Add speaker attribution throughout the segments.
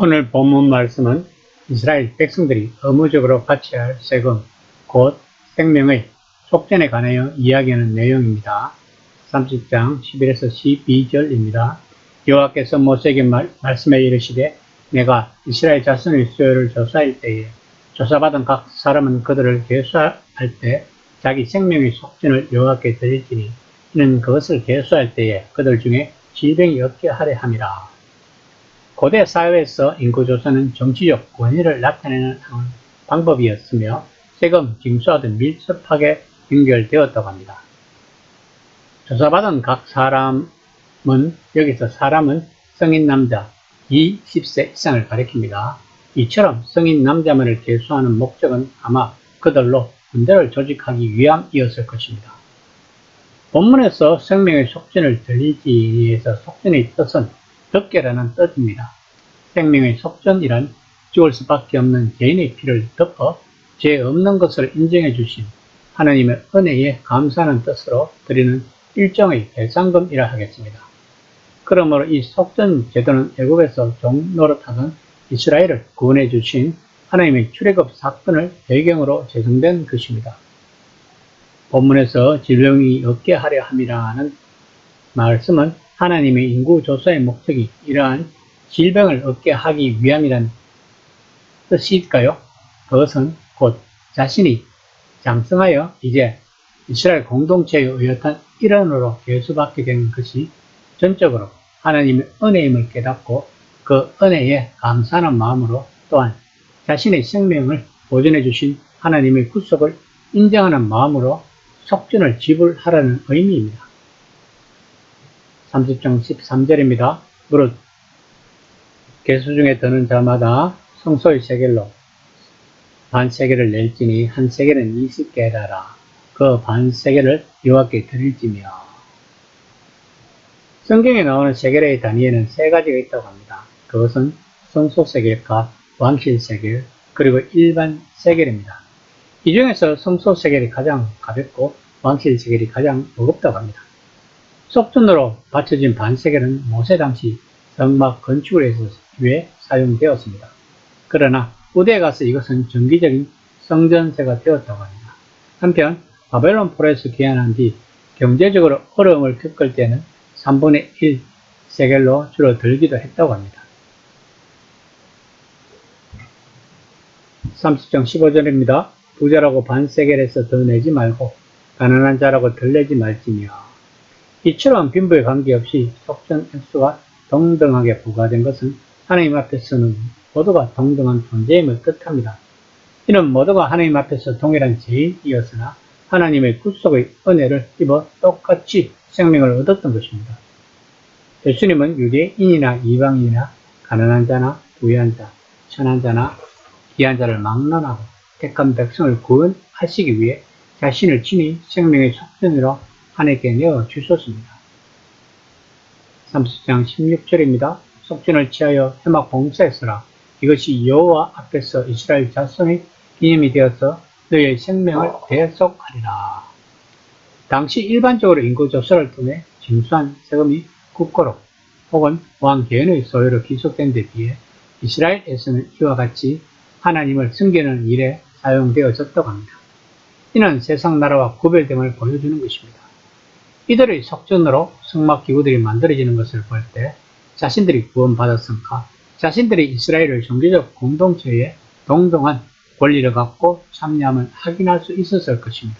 Speaker 1: 오늘 본문 말씀은 이스라엘 백성들이 의무적으로 바쳐야 할 세금, 곧 생명의 속전에 관하여 이야기하는 내용입니다. 30장 11에서 12절입니다. 여호와께서 모세에게 말, 말씀해 이르시되 내가 이스라엘 자손의 수요를 조사할 때에 조사받은 각 사람은 그들을 계수할 때 자기 생명의 속전을 여호와께 드릴지니 이는 그것을 계수할 때에 그들 중에 질병이 없게 하려 함이라. 고대 사회에서 인구조사는 정치적 권위를 나타내는 방법이었으며 세금, 징수와 등 밀접하게 연결되었다고 합니다. 조사받은 각 사람은 여기서 사람은 성인 남자 20세 이상을 가리킵니다. 이처럼 성인 남자만을 계수하는 목적은 아마 그들로 군대를 조직하기 위함이었을 것입니다. 본문에서 생명의 속전을 들리지에서 속전의 뜻은 덮개라는 뜻입니다. 생명의 속전이란 죽을 수밖에 없는 개인의 피를 덮어 죄 없는 것을 인정해 주신 하나님의 은혜에 감사하는 뜻으로 드리는 일종의 배상금이라 하겠습니다. 그러므로 이 속전 제도는 애국에서 종 노릇하던 이스라엘을 구원해 주신 하나님의 출애굽 사건을 배경으로 제정된 것입니다. 본문에서 질병이 없게 하려 함이라는 말씀은 하나님의 인구 조사의 목적이 이러한 질병을 얻게 하기 위함이란 뜻일까요? 그것은 곧 자신이 장성하여 이제 이스라엘 공동체의 의젓한 일원으로 계수받게 된 것이 전적으로 하나님의 은혜임을 깨닫고 그 은혜에 감사하는 마음으로 또한 자신의 생명을 보존해 주신 하나님의 구속을 인정하는 마음으로 속전을 지불하라는 의미입니다. 30장 13절입니다. 무릇 개수 중에 드는 자마다 성소의 세겔로 반 세겔을 낼지니 한 세겔은 20개라라. 그 반 세겔을 여호와께 드릴지며 성경에 나오는 세겔의 단위에는 세 가지가 있다고 합니다. 그것은 성소 세겔과 왕실 세겔 그리고 일반 세겔입니다. 이 중에서 성소 세겔이 가장 가볍고 왕실 세겔이 가장 무겁다고 합니다. 속전으로 받쳐진 반세겔은 모세 당시 성막 건축을 해서 위해 사용되었습니다. 그러나 후대에 가서 이것은 정기적인 성전세가 되었다고 합니다. 한편 바벨론 포로에서 귀환한 뒤 경제적으로 어려움을 겪을 때는 3분의 1 세겔로 줄어들기도 했다고 합니다. 30장 15절입니다. 부자라고 반세겔에서 더 내지 말고 가난한 자라고 덜 내지 말지며 이처럼 빈부에 관계없이 속전 액수가 동등하게 부과된 것은 하나님 앞에서는 모두가 동등한 존재임을 뜻합니다. 이는 모두가 하나님 앞에서 동일한 죄인이었으나 하나님의 구속의 은혜를 입어 똑같이 생명을 얻었던 것입니다. 예수님은 유대인이나 이방인이나 가난한 자나 부유한 자, 천한 자나 귀한 자를 막론하고 택한 백성을 구원하시기 위해 자신을 친히 생명의 속전으로 하나님께 내어 주셨습니다. 30장 16절입니다. 속전을 취하여 해막 봉사했으라. 이것이 여호와 앞에서 이스라엘 자손의 기념이 되어서 너의 생명을 대속하리라. 당시 일반적으로 인구조사를 통해 징수한 세금이 국고로 혹은 왕 개인의 소유로 기속된 데 비해 이스라엘에서는 이와 같이 하나님을 숨기는 일에 사용되어졌다고 합니다. 이는 세상 나라와 구별됨을 보여주는 것입니다. 이들의 속전으로 성막기구들이 만들어지는 것을 볼 때 자신들이 구원받았음과 자신들이 이스라엘의 종교적 공동체에 동등한 권리를 갖고 참여함을 확인할 수 있었을 것입니다.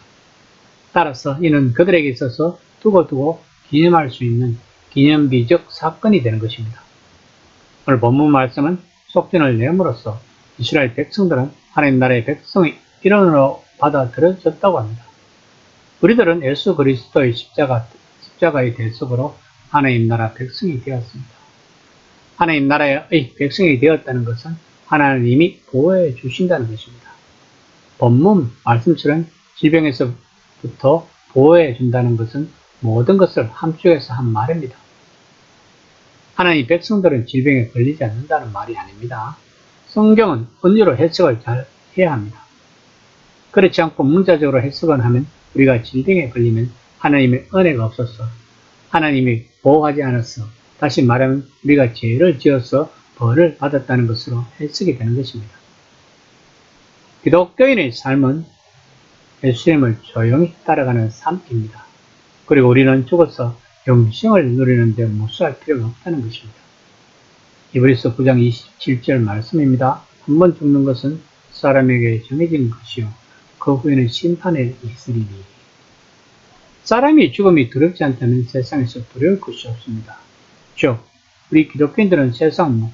Speaker 1: 따라서 이는 그들에게 있어서 두고두고 기념할 수 있는 기념비적 사건이 되는 것입니다. 오늘 본문 말씀은 속전을 내므로써 이스라엘 백성들은 하나님 나라의 백성의 일원으로 받아들여졌다고 합니다. 우리들은 예수 그리스도의 십자가, 십자가의 대속으로 하나님 나라 백성이 되었습니다. 하나님 나라의 백성이 되었다는 것은 하나님이 보호해 주신다는 것입니다. 본문 말씀처럼 질병에서부터 보호해 준다는 것은 모든 것을 함축해서 한 말입니다. 하나님 백성들은 질병에 걸리지 않는다는 말이 아닙니다. 성경은 은유로 해석을 잘 해야 합니다. 그렇지 않고 문자적으로 해석을 하면 우리가 질병에 걸리면 하나님의 은혜가 없어서 하나님이 보호하지 않았어. 다시 말하면 우리가 죄를 지어서 벌을 받았다는 것으로 해석이 되는 것입니다. 기독교인의 삶은 예수님을 조용히 따라가는 삶입니다. 그리고 우리는 죽어서 영생을 누리는데 무수할 필요가 없다는 것입니다. 이브리스 9장 27절 말씀입니다. 한 번 죽는 것은 사람에게 정해진 것이요. 그 후에는 심판에 있으리니. 사람이 죽음이 두렵지 않다면 세상에서 두려울 것이 없습니다. 즉, 우리 기독교인들은 세상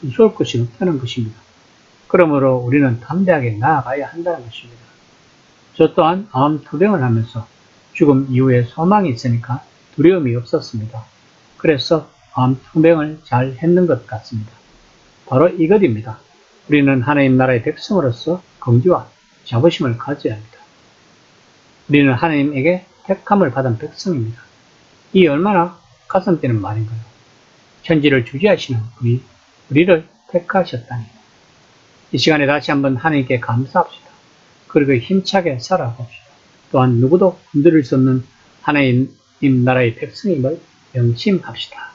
Speaker 1: 무서울 것이 없다는 것입니다. 그러므로 우리는 담대하게 나아가야 한다는 것입니다. 저 또한 암 투병을 하면서 죽음 이후에 소망이 있으니까 두려움이 없었습니다. 그래서 암 투병을 잘 했는 것 같습니다. 바로 이것입니다. 우리는 하나님 나라의 백성으로서 긍지와 자부심을 가져야 합니다. 우리는 하나님에게 택함을 받은 백성입니다. 이 얼마나 가슴 뛰는 말인가요? 천지를 주지하시는 분이 우리를 택하셨다니. 이 시간에 다시 한번 하나님께 감사합시다. 그리고 힘차게 살아봅시다. 또한 누구도 흔들릴 수 없는 하나님 나라의 백성임을 명심합시다.